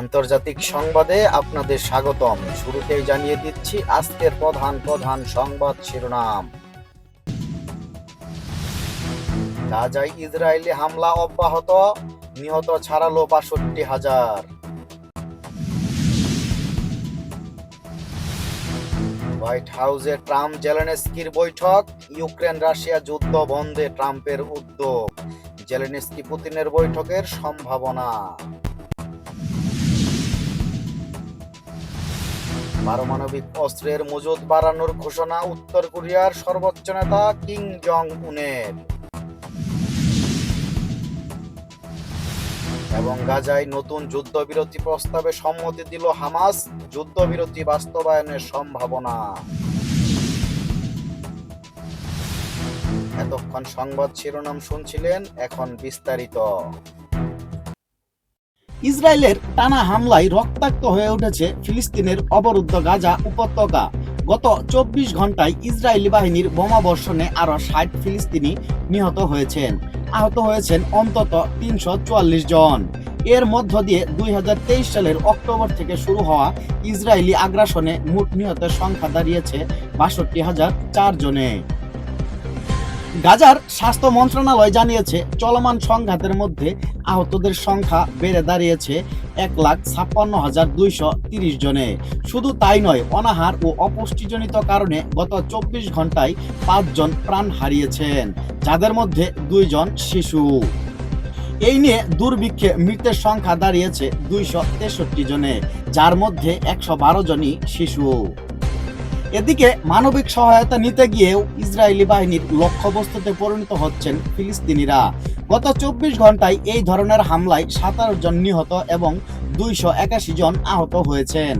আন্তর্জাতিক সংবাদে আপনাদের স্বাগতম। শুরুতেই জানিয়ে দিচ্ছি আজকের প্রধান প্রধান সংবাদ শিরোনাম। গাজায় ইসরায়েলি হামলা অব্যাহত, নিহত ছাড়ালো বাষট্টি হাজার। হোয়াইট হাউসে ট্রাম্প জেলেনস্কির বৈঠক, ইউক্রেন রাশিয়া যুদ্ধ বন্ধে ট্রাম্পের উদ্যোগ। জেলেনস্কি পুতিনের বৈঠকের সম্ভাবনা। পারমাণবিক অস্ত্রের মজুদ বাড়ানোর ঘোষণা উত্তর কোরিয়ার সর্বোচ্চ নেতা কিং জং উনের এবং গাজায় নতুন যুদ্ধবিরতি প্রস্তাবে সম্মতি দিল হামাস, যুদ্ধবিরতি বাস্তবায়নের সম্ভাবনা। এতক্ষণ সংবাদ শিরোনাম শুনছিলেন এখন বিস্তারিত। ইসরায়েলের টানা হামলায় রক্তাক্ত হয়ে উঠেছে ফিলিস্তিনের অবরুদ্ধ গাজা উপত্যকা। গত চব্বিশ ঘন্টায় ইসরায়েলি বাহিনীর বোমা বর্ষণে আরও ষাট ফিলিস্তিনি নিহত হয়েছেন। আহত হয়েছেন অন্তত তিনশো চুয়াল্লিশ জন। এর মধ্য দিয়ে দুই হাজার তেইশ সালের অক্টোবর থেকে শুরু হওয়া ইসরায়েলি আগ্রাসনে মোট নিহতের সংখ্যা দাঁড়িয়েছে বাষট্টি হাজার চার জনে। গাজার স্বাস্থ্য মন্ত্রণালয় জানিয়েছে, চলমান সংঘাতের মধ্যে আহতদের সংখ্যা বেড়ে দাঁড়িয়েছে এক লাখ ছাপ্পান্ন হাজার দুইশো তিরিশ জনে। শুধু তাই নয়, অনাহার ও অপুষ্টিজনিত কারণে গত চব্বিশ ঘন্টায় পাঁচজন প্রাণ হারিয়েছেন, যাদের মধ্যে দুইজন শিশু। এই নিয়ে দুর্ভিক্ষে মৃতের সংখ্যা দাঁড়িয়েছে দুইশো তেষট্টি জনে, যার মধ্যে একশো বারো জনই শিশু। এদিকে মানবিক সহায়তা নিতে গিয়েও ইসরায়েলি বাহিনীর লক্ষ্যবস্তুতে পরিণত হচ্ছেন ফিলিস্তিনিরা। গত চব্বিশ ঘন্টায় এই ধরনের হামলায় সাতারো জন নিহত এবং দুইশো একাশি জন আহত হয়েছেন।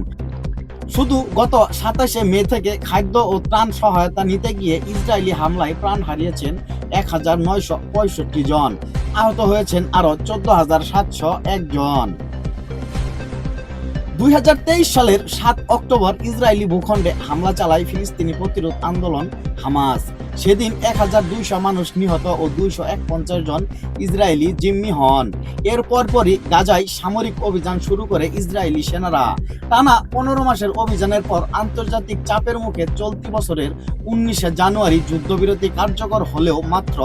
শুধু গত সাতাশে মে থেকে খাদ্য ও ত্রাণ সহায়তা নিতে গিয়ে ইসরায়েলি হামলায় প্রাণ হারিয়েছেন এক হাজার নয়শো পঁয়ষট্টি জন। আহত হয়েছেন আরও চোদ্দ হাজার সাতশো একজন দুই হাজার তেইশ সালের সাত অক্টোবর ইসরায়েলি ভূখণ্ডে হামলা চালায় ফিলিস্তিনি প্রতিরোধ আন্দোলন হামাস। সেদিন এক হাজার দুইশো মানুষ নিহত ও দুইশো এক পঞ্চাশ জন ইসরায়েলি জিম্মি হন। এর পরপরই গাজায় সামরিক অভিযান শুরু করে ইসরায়েলি সেনারা। টানা পনেরো মাসের অভিযানের পর আন্তর্জাতিক চাপের মুখে চলতি বছরের উনিশে জানুয়ারি যুদ্ধবিরতি কার্যকর হলেও মাত্র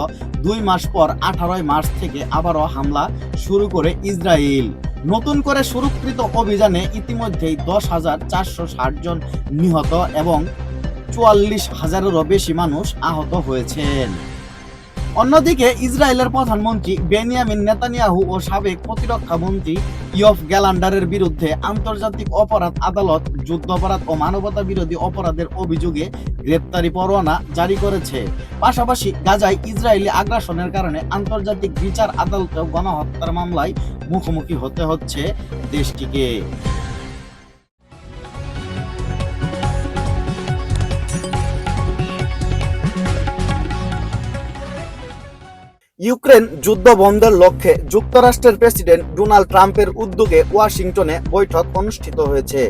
দুই মাস পর আঠারোই মার্চ থেকে আবারও হামলা শুরু করে ইসরায়েল। নতুন করে সুরক্ষিত অভিযানে ইতিমধ্যেই দশ হাজার চারশো ষাট জন নিহত এবং চুয়াল্লিশ হাজারেরও বেশি মানুষ আহত হয়েছেন। অন্যদিকে ইসরায়েলের প্রধানমন্ত্রী বেনিয়ামিন নেতানিয়াহু ও সাবেক প্রতিরক্ষা মন্ত্রী ইয়ফ গ্যালান্ডারের বিরুদ্ধে আন্তর্জাতিক অপরাধ আদালত, যুদ্ধাপরাধ ও মানবতা বিরোধী অপরাধের অভিযোগে গ্রেপ্তারি পরোয়ানা জারি করেছে। পাশাপাশি গাজায় ইসরায়েলি আগ্রাসনের কারণে আন্তর্জাতিক বিচার আদালতেও গণহত্যার মামলায় মুখোমুখি হতে হচ্ছে দেশটিকে। ইউক্রেন যুদ্ধ বন্ধের লক্ষ্যে যুক্তরাষ্ট্রের প্রেসিডেন্ট ডোনাল্ড ট্রাম্পের উদ্যোগে ওয়াশিংটনে বৈঠক অনুষ্ঠিত হয়েছে।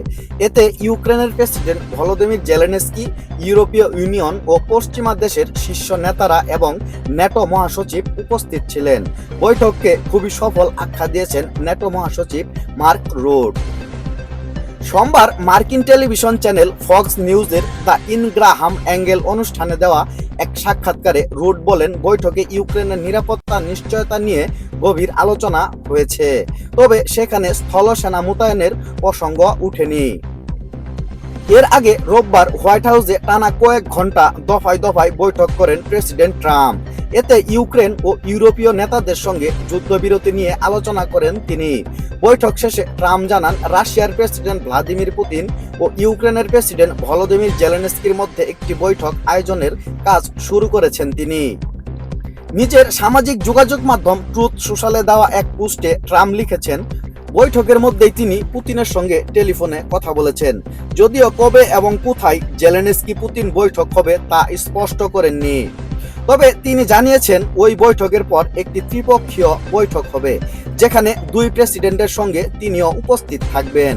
এতে ইউক্রেনের প্রেসিডেন্ট ভলোদিমির জেলেনেস্কি, ইউরোপীয় ইউনিয়ন ও পশ্চিমা দেশের শীর্ষ নেতারা এবং ন্যাটো মহাসচিব উপস্থিত ছিলেন। বৈঠককে খুবই সফল আখ্যা দিয়েছেন ন্যাটো মহাসচিব মার্ক রোড সোমবার মার্কিন টেলিভিশন চ্যানেল ফক্স নিউজের দ্য ইনগ্রাহাম অ্যাঙ্গেল অনুষ্ঠানে দেওয়া এক সাক্ষাৎকারে রুট বলেন, বৈঠকে ইউক্রেনের নিরাপত্তা নিশ্চয়তা নিয়ে গভীর আলোচনা হয়েছে। তবে সেখানে স্থল সেনা মোতায়েনের প্রসঙ্গ উঠেনি এর আগে রোববার হোয়াইট হাউসে টানা কয়েক ঘণ্টা দফায় দফায় বৈঠক করেন প্রেসিডেন্ট ট্রাম্প। এতে ইউক্রেন ও ইউরোপীয় নেতাদের সঙ্গে যুদ্ধবিরতি নিয়ে আলোচনা করেন তিনি। বৈঠক শেষে ট্রাম্প জানান, রাশিয়ার প্রেসিডেন্ট ভ্লাদিমির পুতিন ও ইউক্রেনের প্রেসিডেন্ট ভলোদিমির জেলেনস্কির মধ্যে একটি বৈঠক আয়োজনের কাজ শুরু করেছেন তিনি। নিজের সামাজিক যোগাযোগ মাধ্যম ট্রুথ সোশ্যালে দেওয়া এক পোস্টে ট্রাম্প লিখেছেন, বৈঠকের মধ্যেই তিনি পুতিনের সঙ্গে টেলিফোনে কথা বলেছেন। যদিও কবে এবং কোথায় জেলেনস্কি পুতিন বৈঠক হবে তা স্পষ্ট করেননি। তবে তিনি জানিয়েছেন, ওই বৈঠকের পর একটি ত্রিপক্ষীয় বৈঠক হবে, যেখানে দুই প্রেসিডেন্টের সঙ্গে তিনিও উপস্থিত থাকবেন।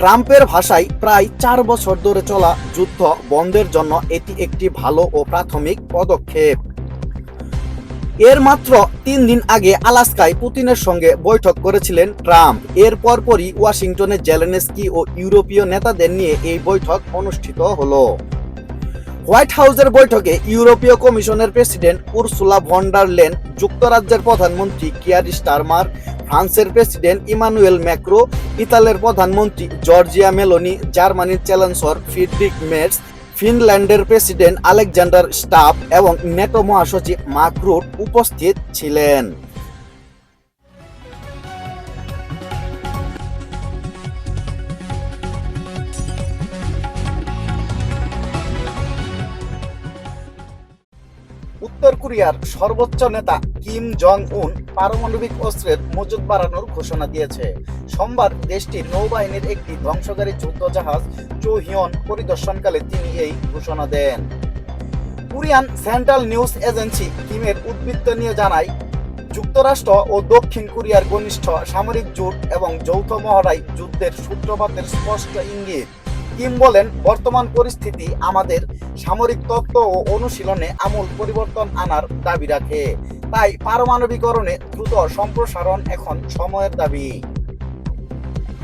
ট্রাম্পের ভাষায় প্রায় চার বছর ধরে চলা যুদ্ধ বন্ধের জন্য এটি একটি ভালো ও প্রাথমিক পদক্ষেপ। এর মাত্র তিন দিন আগে আলাস্কায় পুতিনের সঙ্গে বৈঠক করেছিলেন ট্রাম্প। এর পরপরই ওয়াশিংটনে জেলেনেস্কি ও ইউরোপীয় নেতাদের নিয়ে এই বৈঠক অনুষ্ঠিত হলো। হোয়াইট হাউসের বৈঠকে ইউরোপীয় কমিশনের প্রেসিডেন্ট উরসুলা ভন্ডার লেন, যুক্তরাজ্যের প্রধানমন্ত্রী কিয়ার স্টারমার, ফ্রান্সের প্রেসিডেন্ট ইমানুয়েল ম্যাক্রো, ইতালির প্রধানমন্ত্রী জর্জিয়া মেলোনি, জার্মানির চ্যান্সেলর ফ্রিডরিক মেটস ফিনল্যান্ডের প্রেসিডেন্ট আলেকজান্ডার স্টাফ এবং নেটো মহাসচিব মার্ক উপস্থিত ছিলেন। উত্তর কোরিয়ার সর্বোচ্চ নেতা কিম জং উন পারমাণবিক অস্ত্রের মজুদ বাড়ানোর ঘোষণা দিয়েছে। সোমবার দেশটির নৌবাহিনীর একটি ধ্বংসকারী যুদ্ধজাহাজ চৌহিয়ন পরিদর্শনকালে তিনি এই ঘোষণা দেন। কোরিয়ান সেন্ট্রাল নিউজ এজেন্সি কিমের উদ্বৃত্ত নিয়ে জানায়, যুক্তরাষ্ট্র ও দক্ষিণ কোরিয়ার ঘনিষ্ঠ সামরিক জোট এবং যৌথ মহড়াই যুদ্ধের সূত্রপাতের স্পষ্ট ইঙ্গিত। কিম বলেন, বর্তমান পরিস্থিতি আমাদের সামরিক তত্ত্ব ও অনুশীলনে আমূল পরিবর্তন আনার দাবি রাখে। তাই পারমাণবিকরণে দ্রুত সম্প্রসারণ এখন সময়ের দাবি।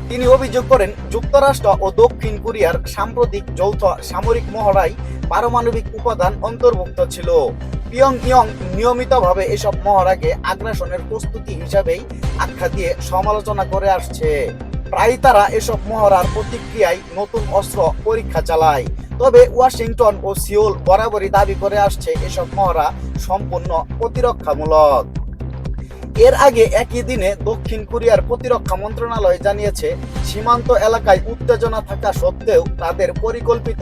তিনি অভিযোগ করেন, যুক্তরাষ্ট্র ও দক্ষিণ কোরিয়ার সাম্প্রতিক যৌথ সামরিক মহড়ায় পারমাণবিক উপাদান অন্তর্ভুক্ত ছিল। পিয়ং নিয়মিতভাবে এসব মহড়াকে আগ্রাসনের প্রস্তুতি হিসাবেই আখ্যা দিয়ে সমালোচনা করে আসছে। প্রায় তারা এসব মহড়ার প্রতিক্রিয়ায় নতুন অস্ত্র পরীক্ষা চালায়। তবে ওয়াশিংটন ও সিওল বরাবরই দাবি করে আসছে এসব মহড়া সম্পূর্ণ প্রতিরক্ষামূলক। এর আগে একই দিনে দক্ষিণ কোরিয়ার প্রতিরক্ষা মন্ত্রণালয় জানিয়েছে, সীমান্ত এলাকায় উত্তেজনা থাকা সত্ত্বেও তাদের পরিকল্পিত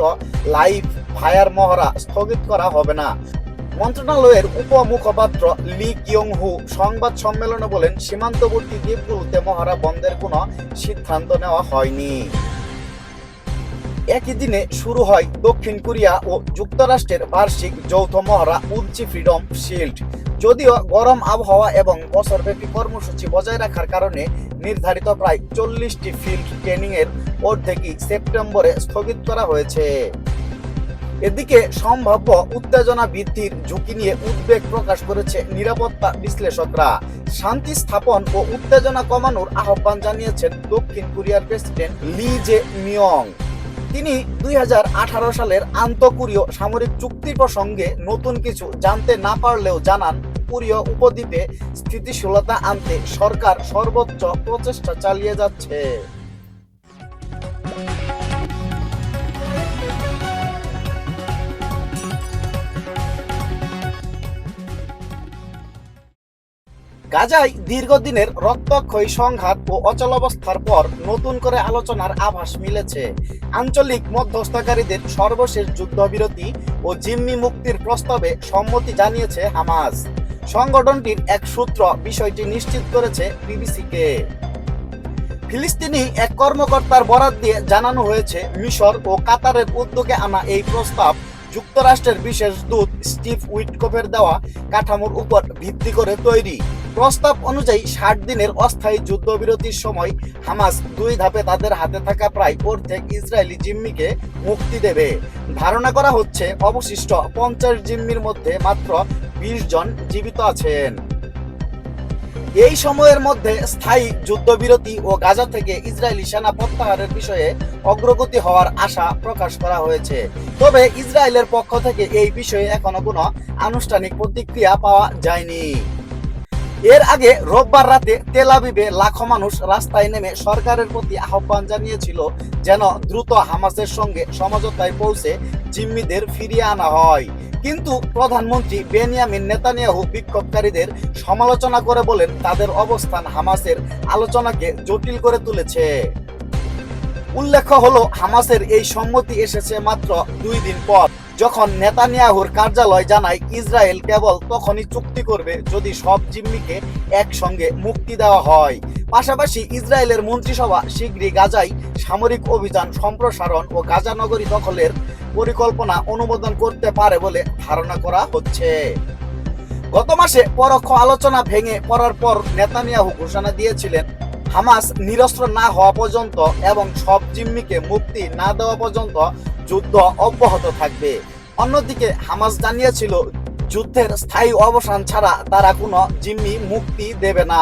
লাইভ ফায়ার মহড়া স্থগিত করা হবে না। মন্ত্রণালয়ের উপমুখপাত্র লি কিয়ং হু সংবাদ সম্মেলনে বলেন, সীমান্তবর্তী দ্বীপগুলোতে মহারা বন্ধের কোনো সিদ্ধান্ত নেওয়া হয়নি। একই দিনে শুরু হয় দক্ষিণ কোরিয়া ও যুক্তরাষ্ট্রের বার্ষিক যৌথ মহড়া উচ্চি ফ্রিডম শিল্ড যদিও গরম আবহাওয়া এবং বছরব্যাপী কর্মসূচি বজায় রাখার কারণে নির্ধারিত প্রায় চল্লিশটি ফিল্ড ট্রেনিং এর অর্ধেকই সেপ্টেম্বরে স্থগিত করা হয়েছে। এদিকে সম্ভাব্য উত্তেজনা বৃদ্ধির ঝুঁকি নিয়ে উদ্বেগ প্রকাশ করেছে নিরাপত্তা বিশ্লেষকরা। শান্তি স্থাপন ও উত্তেজনা কমানোর আহ্বান জানিয়েছেন দক্ষিণ কোরিয়ার প্রেসিডেন্ট লি জে মিয়ং তিনি দুই হাজার আঠারো সালের আন্তঃকোরীয় সামরিক চুক্তি প্রসঙ্গে নতুন কিছু জানতে না পারলেও জানান, কোরীয় উপদ্বীপে স্থিতিশীলতা আনতে সরকার সর্বোচ্চ প্রচেষ্টা চালিয়ে যাচ্ছে। গাজায় দীর্ঘদিনের রক্তক্ষয়ী সংঘাত ও অচলাবস্থার পর নতুন করে আলোচনার আভাস মিলেছে। আঞ্চলিক মধ্যস্থকারীদের সর্বশেষ যুদ্ধবিরতি ও জিম্মি মুক্তির প্রস্তাবে সম্মতি জানিয়েছে হামাস। সংগঠনটির এক সূত্র বিষয়টি নিশ্চিত করেছে বিবিসিকে। ফিলিস্তিনি এক কর্মকর্তার বরাত দিয়ে জানানো হয়েছে, মিশর ও কাতারের উদ্যোগে আনা এই প্রস্তাব যুক্তরাষ্ট্রের বিশেষ দূত স্টিভ উইটকপের দেওয়া কাঠামোর উপর ভিত্তি করে তৈরি। প্রস্তাব অনুযায়ী ষাট দিনের অস্থায়ী যুদ্ধবিরতির সময় হামাস দুই ধাপে তাদের হাতে থাকা প্রায় অর্ধেক ইসরায়েলি জিম্মিকে মুক্তি দেবে। ধারণা করা হচ্ছে, অবশিষ্ট পঞ্চাশ জিম্মির মধ্যে মাত্র বিশ জন জীবিত আছেন। এই সময়ের মধ্যে স্থায়ী যুদ্ধবিরতি ও গাজা থেকে ইসরায়েলি সেনা প্রত্যাহারের বিষয়ে অগ্রগতি হওয়ার আশা প্রকাশ করা হয়েছে। তবে ইসরায়েলের পক্ষ থেকে এই বিষয়ে এখনও কোনো আনুষ্ঠানিক প্রতিক্রিয়া পাওয়া যায়নি। এর আগে রোববার রাতে তেল আবিবে লাখো মানুষ রাস্তায় নেমে সরকারের প্রতি আহ্বান জানিয়েছিল যেন দ্রুত হামাসের সঙ্গে সমঝোতায় পৌঁছে জিম্মিদের ফিরিয়ে আনা হয়। কিন্তু প্রধানমন্ত্রী বেনিয়ামিন নেতানিয়াহু বিক্ষোভকারীদের সমালোচনা করে বলেন, তাদের অবস্থান হামাসের আলোচনাকে জটিল করে তুলেছে। উল্লেখ্য হলো, হামাসের এই সম্মতি এসেছে মাত্র দুই দিন পর। যখন নেতানিয়াহুর কার্যালয় জানায় ইসরায়েল কেবল তখনই চুক্তি করবে যদি সব জিম্মিকে একসঙ্গে মুক্তি দেওয়া হয়। পাশাপাশি ইসরায়েলের মন্ত্রিসভা শীঘ্রই গাজায় সামরিক অভিযান সম্প্রসারণ ও গাজা নগরী দখলের পরিকল্পনা অনুমোদন করতে পারে বলে ধারণা করা হচ্ছে। গত মাসে পরোক্ষ আলোচনা ভেঙে পড়ার পর নেতানিয়াহু ঘোষণা দিয়েছিলেন, হামাস নিরস্ত্র না হওয়া পর্যন্ত এবং সব জিম্মিকে মুক্তি না দেওয়া পর্যন্ত যুদ্ধ অব্যাহত থাকবে। অন্যদিকে হামাস জানিয়েছিল, যুদ্ধের স্থায়ী অবসান ছাড়া তারা কোনো জিম্মি মুক্তি দেবে না।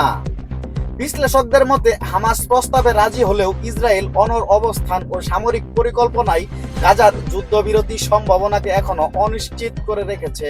বিশ্লেষকদের মতে, হামাস প্রস্তাবে রাজি হলেও ইসরায়েল অনর অবস্থান ও সামরিক পরিকল্পনায় গাজার যুদ্ধবিরতি সম্ভাবনাকে এখনও অনিশ্চিত করে রেখেছে।